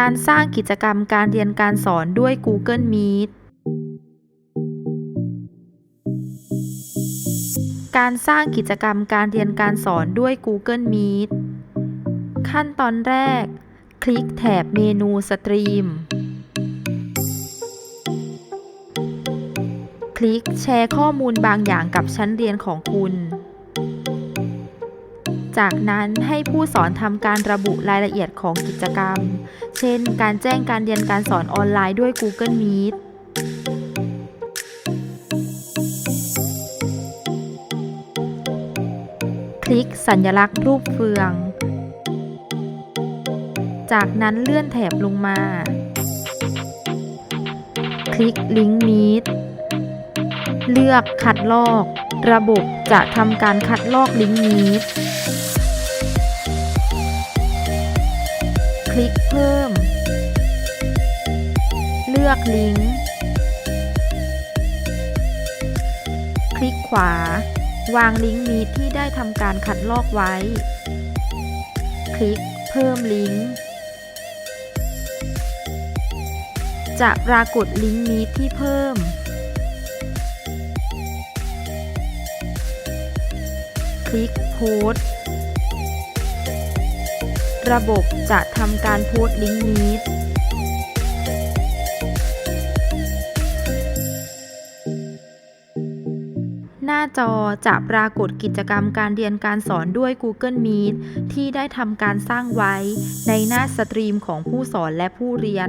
การสร้างกิจกรรมการเรียนการสอนด้วย Google Meet การสร้างกิจกรรมการเรียนการสอนด้วย Google Meet ขั้นตอนแรก คลิกแถบเมนูสตรีม คลิกแชร์ข้อมูลบางอย่างกับชั้นเรียนของคุณ จากนั้นให้ผู้สอนทำการระบุรายละเอียดของกิจกรรม เช่น การแจ้งการเรียนการสอนออนไลน์ด้วย Google Meet คลิกสัญลักษณ์รูปเฟือง จากนั้นเลื่อนแถบลงมา คลิกลิงก์ Meet เลือกคัดลอก ระบบจะทำการคัดลอกลิงก์ Meet คลิกเพิ่ม เลือกลิงก์ คลิกขวา วางลิงก์ Meet ที่ได้ทำการคัดลอกไว้ คลิกเพิ่มลิงก์จะปรากฏลิงก์ Meet ที่เพิ่ม ลิกโพสต์ ระบบจะทำการโพสต์ลิงก์ Meet หน้าจอจะปรากฏกิจกรรมการเรียนการสอนด้วย Google Meet ที่ได้ทำการสร้างไว้ในหน้าสตรีมของผู้สอนและผู้เรียน